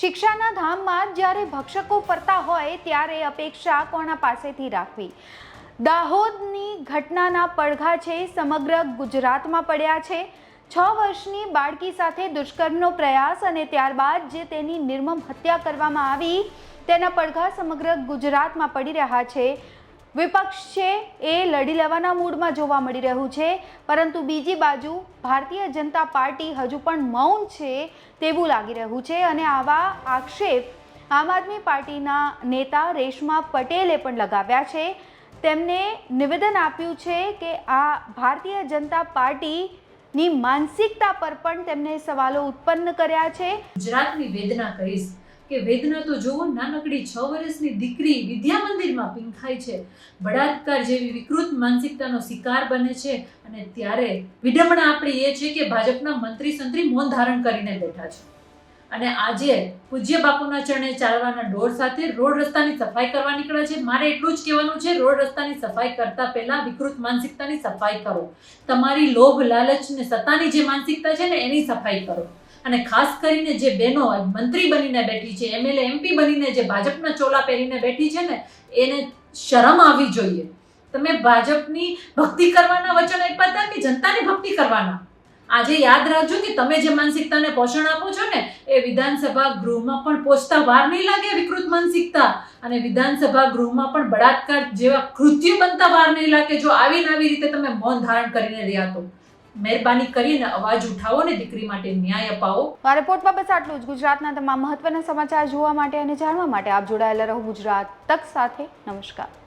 શિક્ષાના ધામમાં જ્યારે ભક્ષકો ફરતા હોય ત્યારે અપેક્ષા કોના પાસેથી રાખવી? દાહોદની ઘટનાના પડઘા છે, સમગ્ર ગુજરાતમાં પડ્યા છે. છ વર્ષની બાળકી સાથે દુષ્કર્મનો પ્રયાસ અને ત્યારબાદ જે તેની નિર્મમ હત્યા કરવામાં આવી, તેના પડઘા સમગ્ર ગુજરાતમાં પડી રહ્યા છે. વિપક્ષ છે એ લડી લેવાના મૂડમાં જોવા મળી રહ્યું છે. પરંતુ બીજી બાજુ ભારતીય જનતા પાર્ટી હજુ પણ મૌન છે તેવું લાગી રહ્યું છે અને આવા આક્ષેપ આમ આદમી પાર્ટીના નેતા રેશમા પટેલે પણ લગાવ્યા છે. તેમને નિવેદન આપ્યું છે કે આ ભારતીય જનતા પાર્ટીની માનસિકતા પર પણ તેમને સવાલો ઉત્પન્ન કર્યા છે. ગુજરાતની વેદના કહીશ કે વેદના તો જુઓ, નાનકડી છ વર્ષની દીકરી વિદ્યા મંદિરમાં પીંખાય છે. બળાત્કાર જેવી વિકૃત માનસિકતાનો શિકાર બને છે અને ત્યારે વિડંબણા આપણી એ છે કે ભાજપના મંત્રી સંત્રી મૌન ધારણ કરીને બેઠા છે. અને આજે પૂજ્ય બાપુના ચરણે ચાલવાના ડોર સાથે રોડ રસ્તાની સફાઈ કરવા નીકળ્યા છે. મારે એટલું જ કહેવાનું છે, રોડ રસ્તાની સફાઈ કરતા પહેલા વિકૃત માનસિકતાની સફાઈ કરો. તમારી લોભ લાલચ ને સત્તાની જે માનસિકતા છે ને, એની સફાઈ કરો. અને ખાસ કરીને જે બહેનો મંત્રી બનીને બેઠી છે એમએલએ એમપી બનીને જે ભાજપના ચોલા પહેરીને બેઠી છે ને, એને શરમ આવી જોઈએ. તમે ભાજપની ભક્તિ કરવાના વચન આપ્યા હતા કે જનતાની ભક્તિ કરવાના? આજે યાદ રાખજો કે તમે જે માનસિકતાને પોષણ આપો છો ને, એ વિધાનસભા ગૃહમાં પણ પહોંચતા વાર નહીં લાગે વિકૃત માનસિકતા. અને વિધાનસભા ગૃહમાં પણ બળાત્કાર જેવા કૃત્ય બનતા વાર નહીં લાગે જો આવીને આવી રીતે તમે મૌન ધારણ કરીને રહ્યા તો. મહેરબાની કરીને અવાજ ઉઠાવો ને દીકરી માટે ન્યાય અપાવો. આ રિપોર્ટમાં બસ આટલું જ. ગુજરાતના તમામ મહત્વના સમાચાર જોવા માટે અને જાણવા માટે આપ જોડાયેલા રહો ગુજરાત તક સાથે. નમસ્કાર.